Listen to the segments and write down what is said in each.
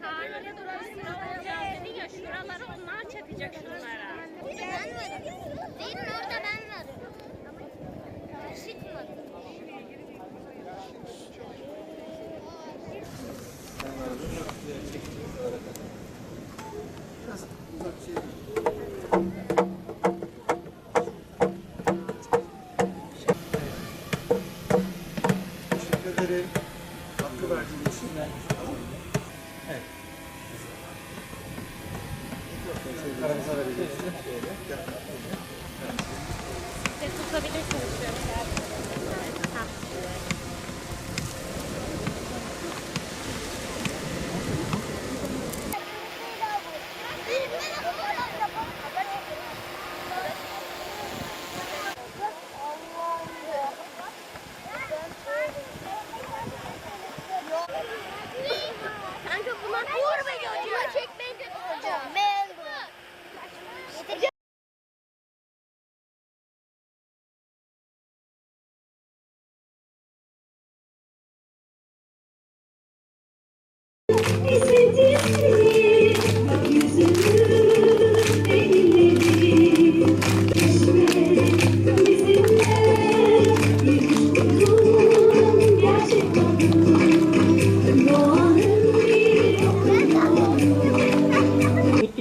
Sahile sıra olacağız dedi ya şuraları onlar çakacak şunlara. 特别的堵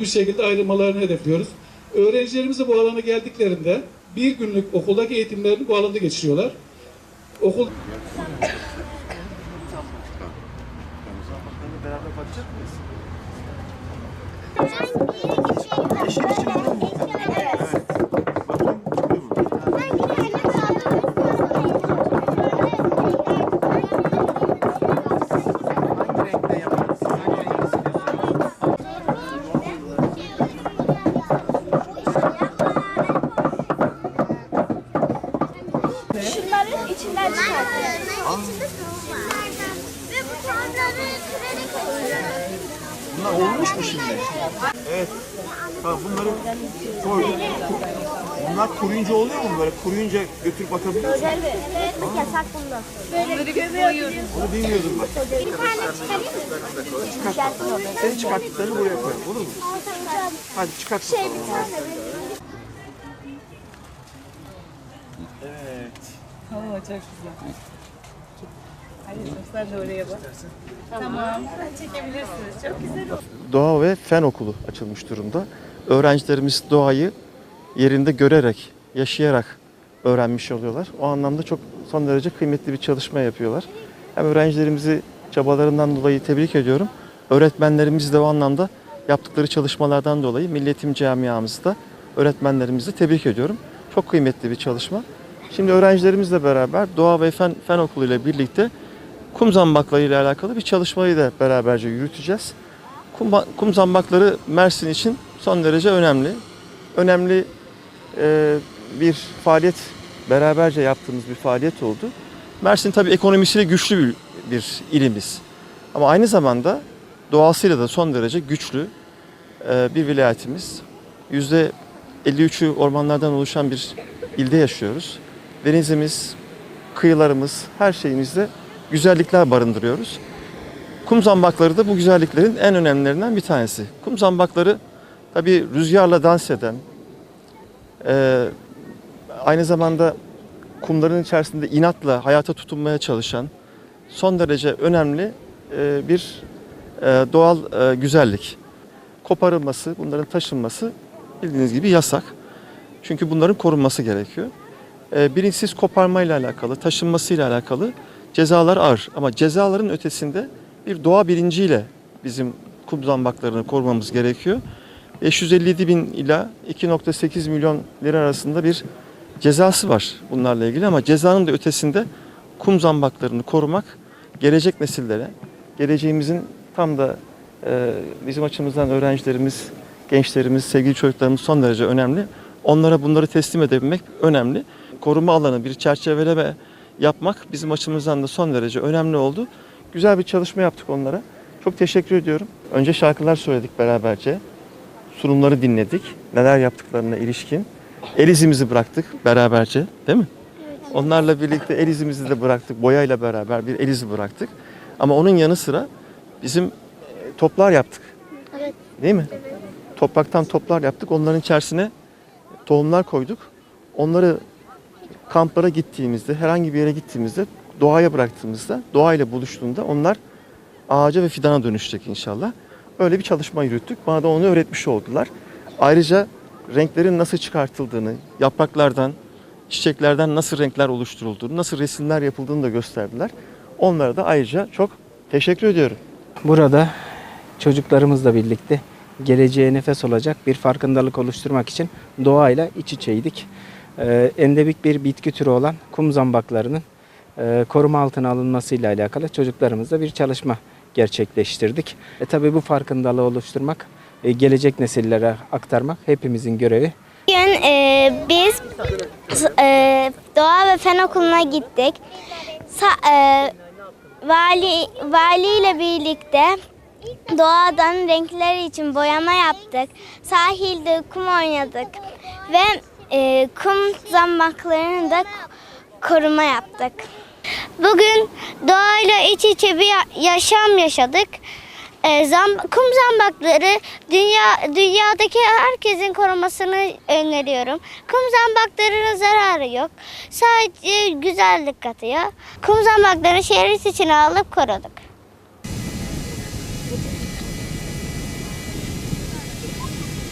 bir şekilde ayrılmalarını hedefliyoruz. Öğrencilerimiz de bu alana geldiklerinde bir günlük okuldaki eğitimlerini bu alanda geçiriyorlar. Okul Şunların içinden çıkartıyoruz. Ve bu tornaları kırarek açıyoruz. Bunlar olmuş mu şimdi? Evet. Tamam bunları koyduk. Bunlar kuruyunca oluyor mu böyle? Kuruyunca götürüp atabiliyor musun? Evet, yasak bundan. Böyle gömüyoruz. Onu bilmiyordum bak. Bir tane çıkarayım mı? Çıkart. Senin çıkarttıklarını buraya koyalım. Olur mu? Hadi çıkart Şey bir tane Evet. Oo çok güzel. Hayır de oraya bak. Tamam. Çekebilirsiniz. Çok güzel. Doğa ve Fen Okulu açılmış durumda. Öğrencilerimiz doğayı yerinde görerek, yaşayarak öğrenmiş oluyorlar. O anlamda çok son derece kıymetli bir çalışma yapıyorlar. Hem öğrencilerimizi çabalarından dolayı tebrik ediyorum. Öğretmenlerimiz de o anlamda yaptıkları çalışmalardan dolayı milletim camiamızda öğretmenlerimizi tebrik ediyorum. Çok kıymetli bir çalışma. Şimdi öğrencilerimizle beraber Doğa ve Fen, Fen Okulu ile birlikte kum zambakları ile alakalı bir çalışmayı da beraberce yürüteceğiz. Kum, kum zambakları Mersin için son derece önemli. Önemli e, bir faaliyet, beraberce yaptığımız bir faaliyet oldu. Mersin tabii ekonomisiyle güçlü bir, bir ilimiz. Ama aynı zamanda doğasıyla da son derece güçlü e, bir vilayetimiz. Yüzde 53'ü ormanlardan oluşan bir ilde yaşıyoruz. Denizimiz, kıyılarımız, her şeyimizde güzellikler barındırıyoruz. Kum zambakları da bu güzelliklerin en önemlilerinden bir tanesi. Kum zambakları tabii rüzgarla dans eden, e, aynı zamanda kumların içerisinde inatla hayata tutunmaya çalışan son derece önemli e, bir e, doğal e, güzellik. Koparılması, bunların taşınması bildiğiniz gibi yasak. Çünkü bunların korunması gerekiyor. E, bilinçsiz koparmayla alakalı, taşınmasıyla alakalı cezalar ağır. Ama cezaların ötesinde bir doğa bilinciyle bizim kum zambaklarını korumamız gerekiyor. 557 bin ila 2.8 milyon lira arasında bir cezası var bunlarla ilgili ama cezanın da ötesinde kum zambaklarını korumak gelecek nesillere, geleceğimizin tam da e, bizim açımızdan öğrencilerimiz, gençlerimiz, sevgili çocuklarımız son derece önemli. Onlara bunları teslim edebilmek önemli. Koruma alanı, bir çerçeveleme yapmak bizim açımızdan da son derece önemli oldu. Güzel bir çalışma yaptık onlara. Çok teşekkür ediyorum. Önce şarkılar söyledik beraberce. Sunumları dinledik. Neler yaptıklarına ilişkin. El izimizi bıraktık beraberce değil mi? Onlarla birlikte el izimizi de bıraktık. Boyayla beraber bir el izi bıraktık. Ama onun yanı sıra bizim toplar yaptık. Evet. Değil mi? Topraktan toplar yaptık. Onların içerisine tohumlar koyduk. Onları kamplara gittiğimizde, herhangi bir yere gittiğimizde, doğaya bıraktığımızda, doğayla buluştuğunda onlar ağaca ve fidana dönüşecek inşallah. Öyle bir çalışma yürüttük. Bana da onu öğretmiş oldular. Ayrıca renklerin nasıl çıkartıldığını, yapraklardan, çiçeklerden nasıl renkler oluşturulduğunu, nasıl resimler yapıldığını da gösterdiler. Onlara da ayrıca çok teşekkür ediyorum. Burada çocuklarımızla birlikte geleceğe nefes olacak bir farkındalık oluşturmak için doğayla iç içeydik. Ee, endemik bir bitki türü olan kum zambaklarının e, koruma altına alınmasıyla alakalı çocuklarımızla bir çalışma gerçekleştirdik. E tabi bu farkındalığı oluşturmak, e, gelecek nesillere aktarmak hepimizin görevi. Bugün e, biz e, Doğa ve Fen Okulu'na gittik. Sa- e, vali, vali ile birlikte doğadan renkler için boyama yaptık. Sahilde kum oynadık ve e, kum zambaklarını da koruma yaptık. Bugün doğayla iç içe bir ya- yaşam yaşadık. E, zam- kum zambakları dünya dünyadaki herkesin korumasını öneriyorum. Kum zambaklarının zararı yok. Sadece güzellik katıyor. Kum zambaklarını şehir içine alıp koruduk.